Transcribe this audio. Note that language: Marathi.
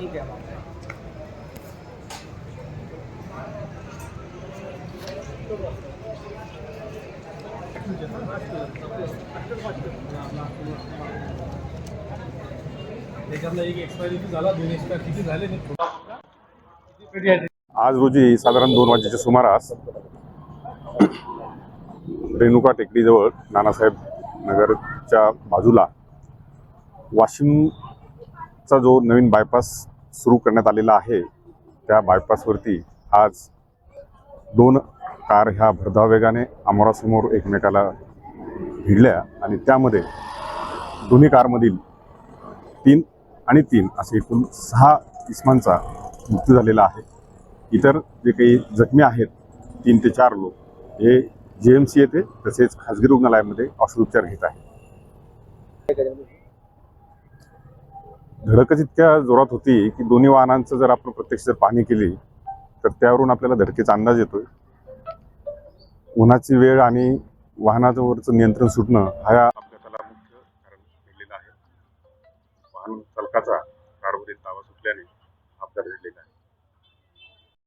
ठीक आहे मग. त्याच्यातला एक एक्सपायरी झाला? दोन एक्सपायर किती झाले? नाही किती पेटी आहेत आज रोजी साधारण दोन वाजेच्या सुमारास रेणुका टेकडीजवळ नानासाहेब नगरच्या बाजूला वाशिमचा जो नवीन बायपास सुरू करण्यात आलेला आहे त्या बायपासवरती आज दोन कार ह्या भरधाव वेगाने अमोरासमोर एकमेकाला भिडल्या आणि त्यामध्ये दोन्ही कारमधील तीन आणि तीन असे एकूण सहा इस्मांचा मृत्यू झालेला आहे. इतर जे काही जखमी आहेत तीन ते चार लोक हे जे एम सी येथे तसेच खाजगी रुग्णालयामध्ये औषधोपचार घेत आहेत. धडकच इतक्या जोरात होती की दोन्ही वाहनांचं जर आपण प्रत्यक्ष जर पाहणी केली तर त्यावरून आपल्याला धडकेचा अंदाज येतोय. उन्हाची वेळ आणि वाहनावरचं नियंत्रण सुटणं हा या अपघाताला मुख्य कारण ठरलेलं आहे. वाहन चालकाचा कारवरील ताबा सुटल्याने